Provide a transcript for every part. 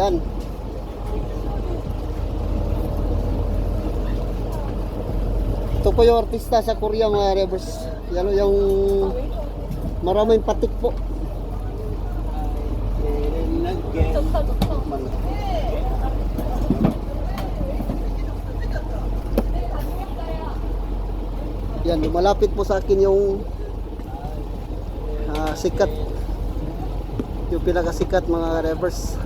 Yan. Ito po yung artista sa Korea mga revers. Yan o, yung maraming patik po. Yan, lumalapit po sa akin yung ah, sikat yung pinakasikat mga revers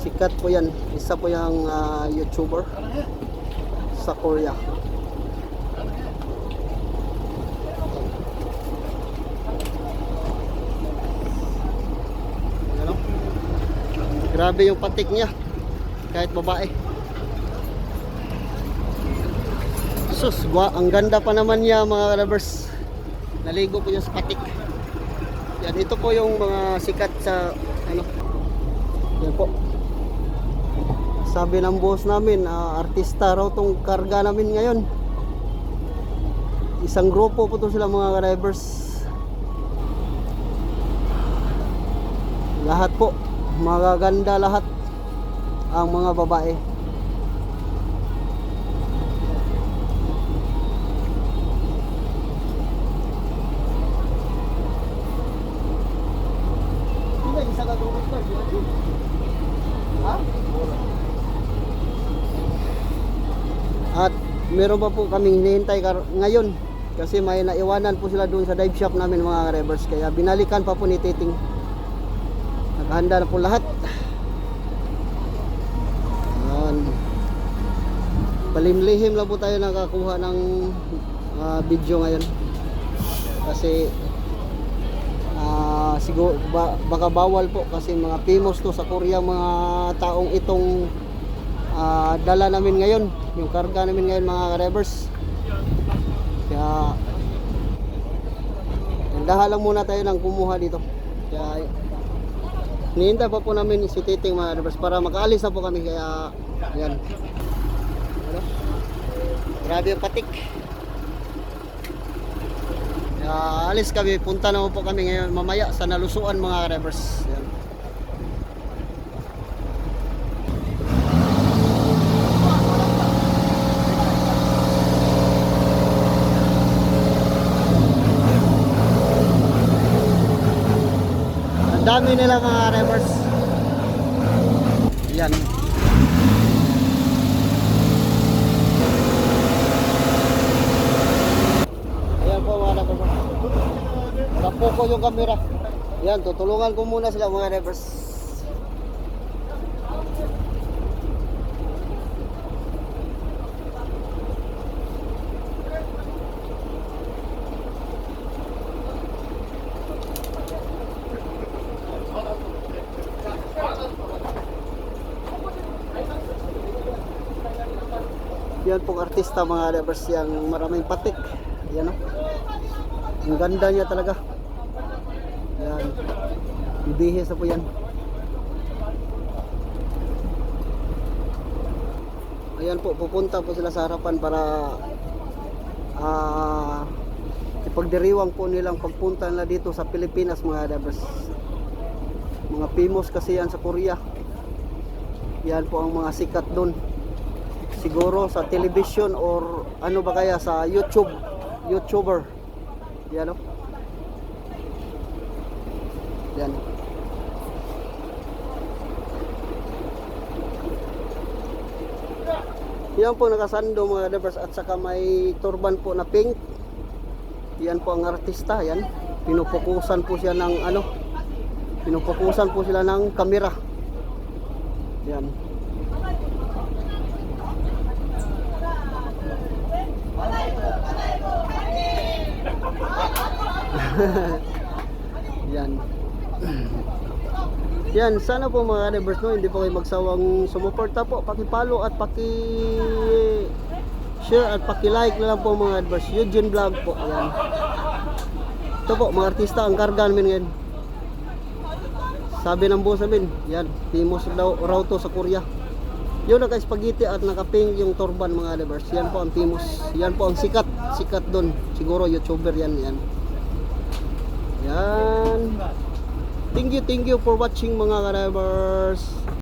sikat po yan isa po yung ah, youtuber sa Korea ano? grabe yung patik niya kahit babae sus gwa, ang ganda pa naman niya mga revers naligo po yung sa patik yan, ito po yung mga sikat sa ano. Yan po. Sabi ng boss namin, ah, artista raw tong karga namin ngayon. Isang grupo po to sila mga drivers. Lahat po, magaganda lahat ang mga babae. At meron pa po kaming hinihintay ngayon. Kasi may naiwanan po sila doon sa dive shop namin mga revers kaya binalikan pa po ni Titing. Nakahanda na po lahat. Yan. palimlihim lang po tayo nakakuha ng ah, video ngayon. Kasi Ah, siguro ba, baka bawal po kasi mga famous to sa Korea mga taong itong ah, dala namin ngayon, yung karga namin ngayon mga revers. Kaya dahan lang muna tayo ng kumuha dito. Kaya Nihintay pa po namin si Titing mga revers para makaalis na po kami kaya yan. Ano? Grabe yung patik. Kaya alis kami, punta naman po kami ngayon mamaya sa nalusuan mga revers. Yan. Ang dami nila mga revers. Yan. Ayan po mga revers. Tapo ko yung camera. Yan, tutulungan ko muna sila mga revers. Yan pong artista mga revers yung maraming patik. Yan o. Ang ganda niya talaga. Yan. Bibihis na po yan. Ayan po, pupunta po sila sa harapan para ah ipagdiriwang po nilang pagpunta nila dito sa Pilipinas mga drivers. Mga famous kasi yan sa Korea. Yan po ang mga sikat doon. Siguro sa television or ano ba kaya sa YouTube, YouTuber. Yan o. Yan. Yan po nakasando mga drivers at saka may turban po na pink. Yan po ang artista, yan. Pinupukusan po siya ng ano. Pinupukusan po sila ng kamera. Yan. Yan. Yan, sana po mga neighbors no, hindi po kayo magsawang sumuporta po, paki-follow at paki share at paki-like na lang po mga neighbors. Eugene Vlog po, yan. Ito po, mga artista ang karga namin ngayon. Sabi ng boss namin, yan, famous daw raw to sa Korea. Yun naka-spaghetti at naka-pink yung turban mga neighbors. Yan po ang famous. Yan po ang sikat, sikat doon. Siguro YouTuber yan, yan. Yan. Thank you, thank you for watching mga drivers.